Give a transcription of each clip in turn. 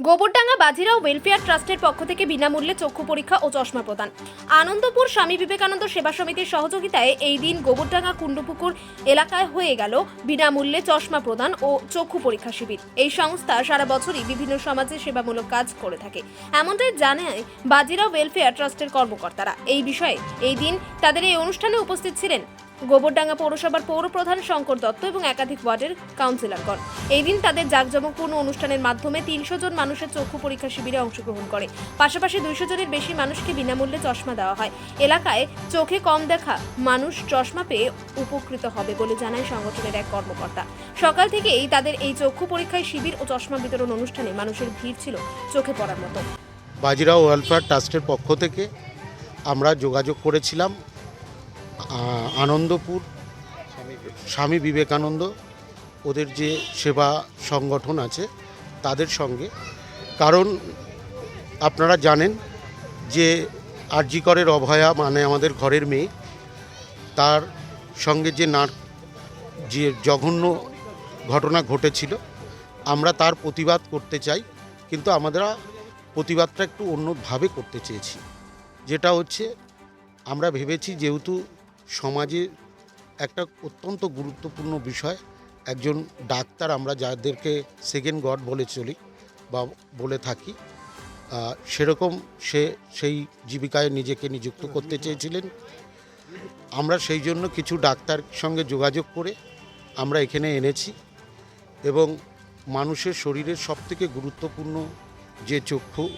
Gobardanga Bajirao welfare ট্রাস্টের পক্ষ থেকে বিনামূল্যে চক্ষু পরীক্ষা ও চশমা প্রদান। আনন্দপুর স্বামী বিবেকানন্দ সেবা সমিতির সহযোগিতায় এই দিন গোবরডাঙ্গা কুণ্ডপুকুর এলাকায় হয়ে গেল বিনামূল্যে চশমা প্রদান ও চক্ষু পরীক্ষা শিবির। এই সংস্থা সারা বছরই বিভিন্ন সমাজে সেবামূলক কাজ করে থাকে। এমনটাই জানায় বাজিরাও ওয়েলফেয়ার ট্রাস্টের কর্মকর্তারা। এই বিষয়ে এই দিন তাদের এই অনুষ্ঠানে উপস্থিত ছিলেন গোবরডাঙ্গা পৌরসভার পৌরপ্রধান শঙ্কর দত্ত এবং একাধিক ওয়ার্ডের কাউন্সিলরগণ। এই দিন তাদের জাঁকজমকপূর্ণ অনুষ্ঠানের মাধ্যমে তিনশো জন মানুষের চক্ষু পরীক্ষা শিবিরে অংশগ্রহণ করে। পাশাপাশি দুইশো জনের বেশি মানুষকে বিনামূল্যে চশমা দেওয়া হয়। এলাকায় চোখে কম দেখা মানুষ চশমা পেয়ে উপকৃত হবে বলে জানায় সংগঠনের এক কর্মকর্তা। সকাল থেকেই তাদের এই চক্ষু পরীক্ষায় শিবির ও চশমা বিতরণ অনুষ্ঠানে মানুষের ভিড় ছিল চোখে পড়ার মতো। বাজিরাও ওয়েলফেয়ার ট্রাস্টের পক্ষ থেকে আমরা যোগাযোগ করেছিলাম। আনন্দপুর, স্বামী বিবেকানন্দ, ওদের যে সেবা সংগঠন আছে তাদের সঙ্গে। কারণ আপনারা জানেন যে আরজিকরের অভয়া মানে আমাদের ঘরের মেয়ে, তার সঙ্গে যে নার যে জঘন্য ঘটনা ঘটেছিল, আমরা তার প্রতিবাদ করতে চাই, কিন্তু আমরা প্রতিবাদটা একটু অন্যভাবে করতে চেয়েছি। যেটা হচ্ছে, আমরা ভেবেছি যেহেতু সমাজে একটা অত্যন্ত গুরুত্বপূর্ণ বিষয়। একজন ডাক্তার আমরা যাদেরকে সেকেন্ড গড বলে চলি বা বলে থাকি সেরকম সে সেই জীবিকায় নিজেকে নিযুক্ত করতে চেয়েছিলেন। আমরা সেই জন্য কিছু ডাক্তার সঙ্গে যোগাযোগ করে আমরা এখানে এনেছি এবং মানুষের শরীরের সবথেকে গুরুত্বপূর্ণ যে চক্ষু,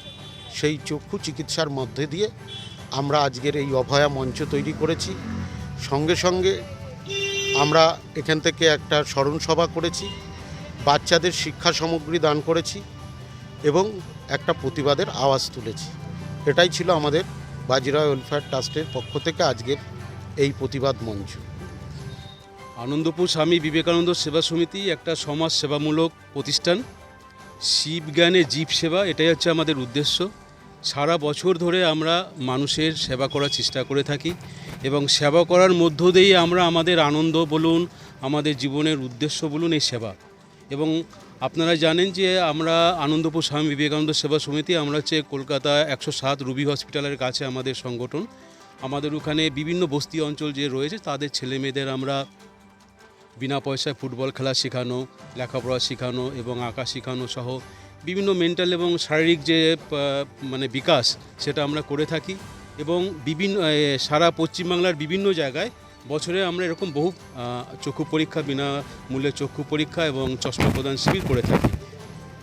সেই চক্ষু চিকিৎসার মধ্যে দিয়ে আমরা আজকের এই অভয়া মঞ্চ তৈরি করেছি। সঙ্গে সঙ্গে আমরা এখান থেকে একটা স্মরণ সভা করেছি, বাচ্চাদের শিক্ষা সামগ্রী দান করেছি এবং একটা প্রতিবাদের আওয়াজ তুলেছি। এটাই ছিল আমাদের বাজিরা ওয়েলফেয়ার ট্রাস্টের পক্ষ থেকে আজকের এই প্রতিবাদ মঞ্চ। আনন্দপুর স্বামী বিবেকানন্দ সেবা সমিতি একটা সমাজ সেবামূলক প্রতিষ্ঠান। শিবজ্ঞানে জীব সেবা, এটাই হচ্ছে আমাদের উদ্দেশ্য। সারা বছর ধরে আমরা মানুষের সেবা করার চেষ্টা করে থাকি। এবং সেবা করার মধ্য দিয়েই আমরা আমাদের আনন্দ বলুন, আমাদের জীবনের উদ্দেশ্য বলুন এই সেবা। এবং আপনারা জানেন যে আমরা আনন্দপুর স্বামী বিবেকানন্দ সেবা সমিতি, আমরা হচ্ছে কলকাতা একশো সাত রুবি হসপিটালের কাছে আমাদের সংগঠন। আমাদের ওখানে বিভিন্ন বস্তি অঞ্চল যে রয়েছে, তাদের ছেলে মেয়েদের আমরা বিনা পয়সায় ফুটবল খেলা শেখানো, লেখাপড়া শেখানো এবং আঁকা শেখানো সহ বিভিন্ন মেন্টাল এবং শারীরিক যে মানে বিকাশ, সেটা আমরা করে থাকি। এবং বিভিন্ন সারা পশ্চিমবাংলার বিভিন্ন জায়গায় বছরে আমরা এরকম বহু চক্ষু পরীক্ষা, বিনামূল্যে চক্ষু পরীক্ষা এবং চশমা প্রদান শিবির করে থাকি।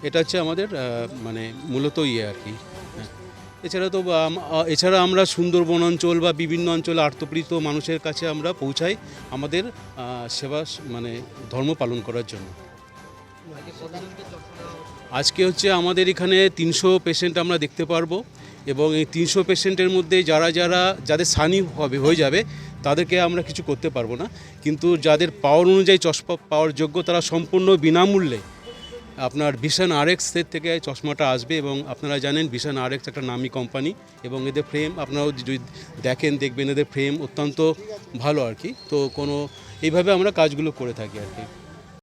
এটা হচ্ছে আমাদের মানে মূলত ইয়ে আর কি। হ্যাঁ। এছাড়া তো এছাড়া আমরা সুন্দরবন অঞ্চল বা বিভিন্ন অঞ্চলে আর্তপীড়িত মানুষের কাছে আমরা পৌঁছাই আমাদের সেবা মানে ধর্ম পালন করার জন্য। আজকে হচ্ছে আমাদের এখানে তিনশো পেশেন্ট আমরা দেখতে পারব। এবং এই তিনশো পেশেন্টের মধ্যে যারা যারা যাদের সানি হবে, হয়ে যাবে, তাদেরকে আমরা কিছু করতে পারব না। কিন্তু যাদের পাওয়ার অনুযায়ী চশমা পাওয়ার যোগ্য, তারা সম্পূর্ণ বিনামূল্যে আপনার ভিশন আরএক্সের থেকে চশমাটা আসবে এবং আপনারা জানেন ভিশন আরএক্স একটা নামি কোম্পানি এবং এদের ফ্রেম আপনারাও যদি দেখেন, দেখবেন এদের ফ্রেম অত্যন্ত ভালো আর কি। তো কোনো, এইভাবে আমরা কাজগুলো করে থাকি আর কি।